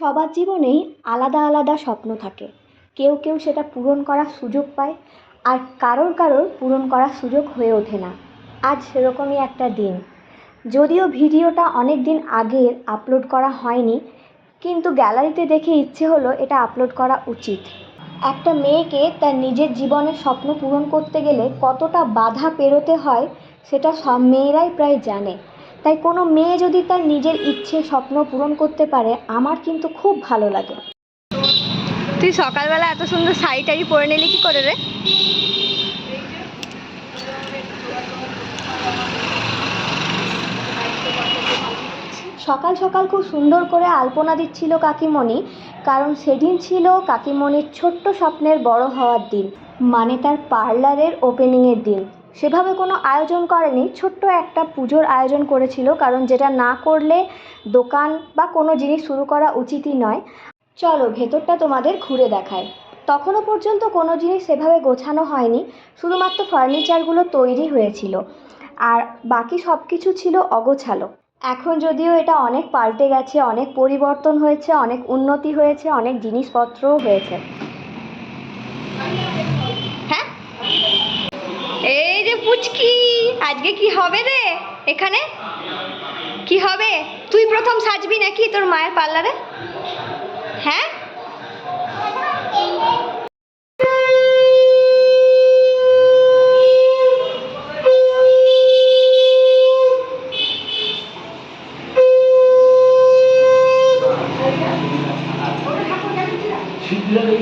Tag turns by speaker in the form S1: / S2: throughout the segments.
S1: সবার জীবনেই আলাদা আলাদা স্বপ্ন থাকে। কেউ কেউ সেটা পূরণ করার সুযোগ পায় আর কারোর কারোর পূরণ করার সুযোগ হয়ে ওঠে না। আজ সেরকমই একটা দিন। যদিও ভিডিওটা অনেক দিন আগের আপলোড করা হয়নি, কিন্তু গ্যালারিতে দেখে ইচ্ছে হলো এটা আপলোড করা উচিত। একটা মেয়েকে তার নিজের জীবনের স্বপ্ন পূরণ করতে গেলে কতটা বাধা পেরোতে হয়, সেটা সব মেয়েরাই প্রায় জানে। তাই কোনো মেয়ে যদি তার নিজের ইচ্ছে স্বপ্ন পূরণ করতে পারে আমার কিন্তু খুব ভালো লাগে।
S2: তুই সকালবেলা এত সুন্দর শাড়ি টাড়ি পরে নিলি কি করে রে?
S1: সকাল সকাল খুব সুন্দর করে আলপনা দিচ্ছিল কাকিমণি কারণ সেদিন ছিল কাকিমণির ছোট্ট স্বপ্নের বড় হওয়ার দিন মানে তার পার্লারের ওপেনিংয়ের দিন। সেভাবে কোনো আয়োজন করেনি। ছোট্ট একটা পুজোর আয়োজন করেছিল, কারণ যেটা না করলে দোকান বা কোনো জিনিস শুরু করা উচিতই নয়। চলো ভেতরটা তোমাদের ঘুরে দেখায় তখনও পর্যন্ত কোনো জিনিস সেভাবে গোছানো হয়নি, শুধুমাত্র ফার্নিচারগুলো তৈরি হয়েছিল, আর বাকি সব কিছু ছিল অগোছালো। এখন যদিও এটা অনেক পাল্টে গেছে, অনেক পরিবর্তন হয়েছে, অনেক উন্নতি হয়েছে, অনেক জিনিসপত্রও হয়েছে।
S2: পুচকি। আজকে কি হবে রে? এখানে? কি হবে? তুই প্রথম সাজবি নাকি তোর মায়ের পার্লারে? হ্যাঁ?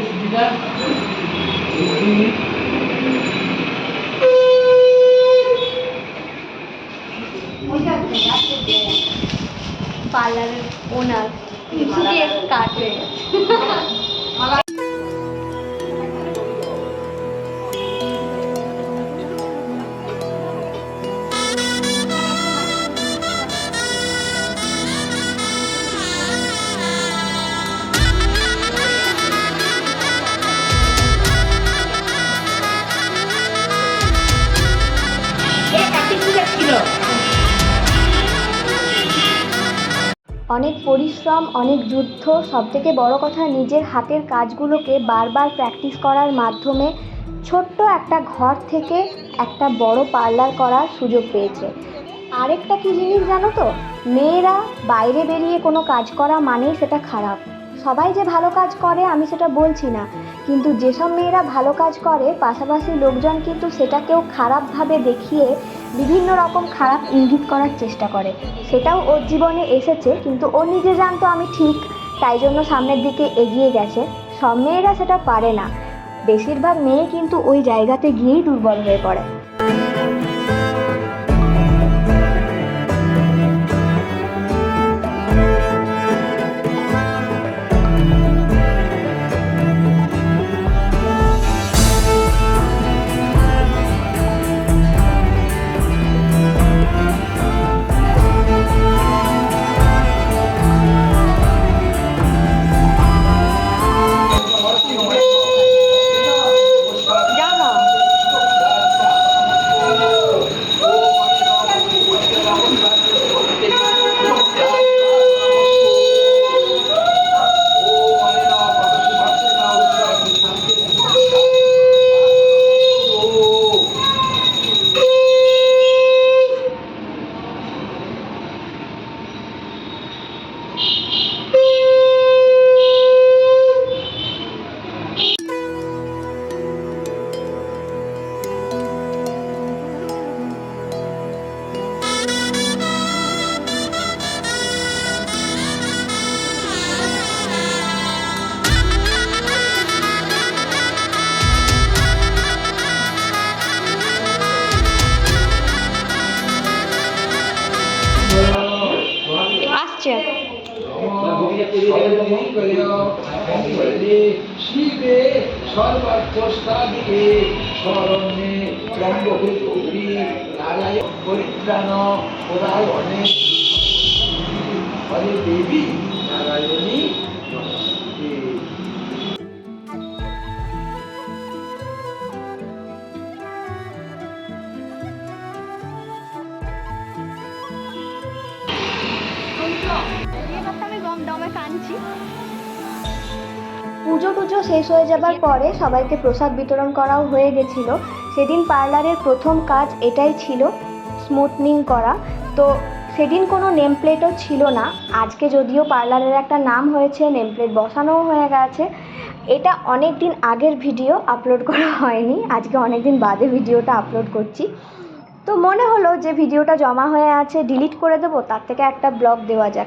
S3: সিদ্ধিটা এই ओनर इसलिए
S1: काट रहे हैं অনেক পরিশ্রম, অনেক যুদ্ধ সব থেকে বড় কথা নিজের হাতের কাজগুলোকে বারবার প্র্যাকটিস করার মাধ্যমে ছোট্ট একটা ঘর থেকে একটা বড় পার্লার করার সুযোগ পেয়েছে। আরেকটা কী জিনিস জানো তো? মেয়েরা বাইরে বেরিয়ে কোনো কাজ করা মানেই সেটা খারাপ। সবাই যে ভালো কাজ করে আমি সেটা বলছি না। কিন্তু যেসব মেয়েরা ভালো কাজ করে, পাশাপাশি লোকজন কিন্তু সেটাকেও খারাপভাবে দেখিয়ে বিভিন্ন রকম খারাপ ইঙ্গিত করার চেষ্টা করে। সেটাও ওর জীবনে এসেছে, কিন্তু ও নিজে জানতো আমি ঠিক তাই জন্য সামনের দিকে এগিয়ে গেছে। সব মেয়েরা সেটা পারে না। বেশিরভাগ মেয়ে কিন্তু ওই জায়গাতে গিয়েই দুর্বল হয়ে পড়ে।
S3: শিবে সর্বার্থস্থাদিকে ত্রম্বকে গৌরী নারায়ণ পরিত্রাণ পরায়ণে হরে দেবী নারায়ণী
S1: পুজো টুজো শেষ হয়ে যাবার পরে সবাইকে প্রসাদ বিতরণ করাও হয়ে গেছিল। সেদিন পার্লারের প্রথম কাজ এটাই ছিল স্মুথনিং করা। তো সেদিন কোনো নেম প্লেটও ছিল না। আজকে যদিও পার্লারের একটা নাম হয়েছে নেম প্লেট বসানোও হয়ে গেছে। এটা অনেক দিন আগের ভিডিও আপলোড করা হয়নি। আজকে অনেক দিন বাদে ভিডিওটা আপলোড করছি। তো মনে হলো যে ভিডিওটা জমা হয়ে আছে ডিলিট করে দেবো, তার থেকে একটা ব্লগ দেওয়া যাক।